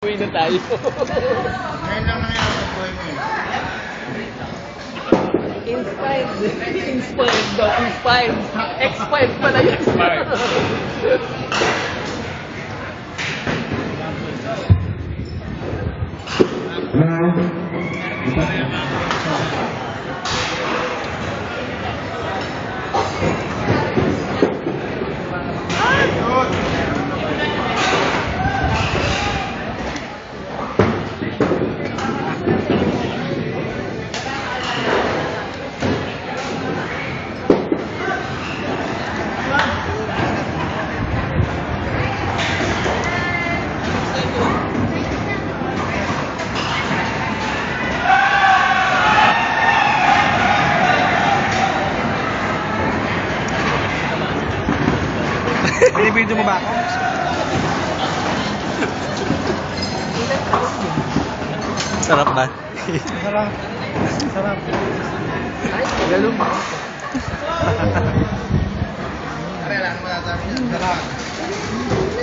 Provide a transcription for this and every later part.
Uwi na tayo. Ngayon lang nangyari sa buhay mo eh. Inspired. Inspired daw. Inspired. Expired pala yun. Expired. Binibidyo mo ba ako? Sarap ba? Sarap. Sarap. Ay, galong ba?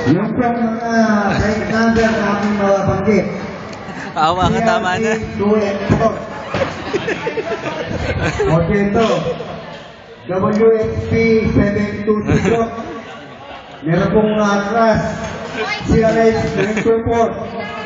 Yung pong mga flight number na aking mababanggit. Awa ka, tama na. 284. O dito, WXP 720. Meron pong atlas. CRH 924.